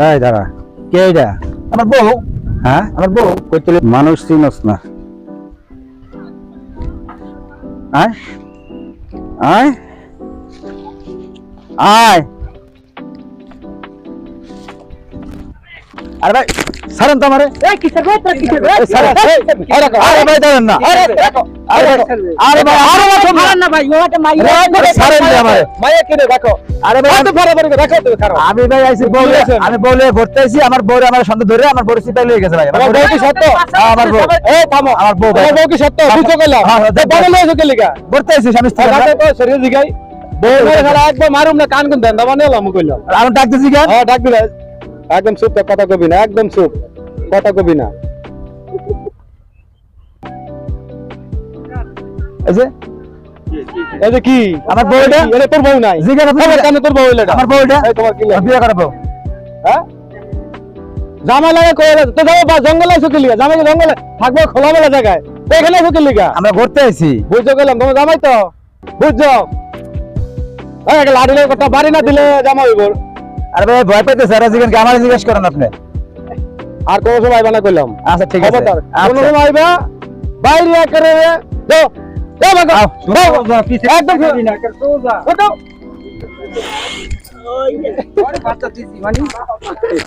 এই দাঁড়া। কে এটা? আমার বউ। হ্যাঁ? আমার বউ। কই তুই মানুষ চিনস না। আয়। আয়। আয়। আরে ভাই সারেন তো আমারে। এই কিসের বউ তোর সারেন, এই, এই আরে ভাই দাঁড়ান না। আরে আরে আরে ভাই আরে রাখো না। না ভাই ও একটা মাই আরে সারেন দে আমারে। মাইয়া কিনে আরে ভাই দেখো তুমি খারাপ আমি ভাই আইছি বউলে আমি বউলে ভরতে আইছি আমার বউরে আমার সন্দেহ ধরে আমার বউরে সিপাই লয়ে গেছে ভাই। আমার বউ কি সত্য আমার বউ এই থামো আমার বউ আমার বউ কি সত্য? বুঝছ কইলা হ্যাঁ, কে লিগা স্ত্রী আর তো শরীর দিগাই বউ একবার মারুম না কান কোন দেন দাবা নিলাম কইলাম। আমি ডাকতেছি কেন? হ্যাঁ ডাক দিলে একদম চুপ তো কথা কবি না একদম চুপ কথা কবি না। এই যে কি? আমার বউ এটা? এটা তোর বউ নাই। জিজ্ঞাসা করছি কানে তোর বউ এটা। আমার বউ তোমার কি লাগে? বিয়ে করাবো হ্যাঁ? জামা লাগে কই রে? তো যাব বা জঙ্গলে আছো কি লিগা জামাই জঙ্গলে? থাকব খোলামেলা জায়গায়। তো এখানে আছো কি লিগা। আমরা ঘুরতে আইছি। বুঝছ গেলাম তোমার জামাই তো? বুঝছ? লাড়ি কথা বাড়ি না দিলে জামা হইব। আরে ভাই ভয় পাইতেছে আর জিজ্ঞেস কি আমার জিজ্ঞেস করেন আপনি। আর কোনো সময় আইবা না কইলাম আচ্ছা ঠিক আছে। খবরদার কোনো আচ্ছা সময় আইবা বাইরে করে দো দো বাগা আও, দো পিছে একদম যাবি না, একটা সোজা। ওটো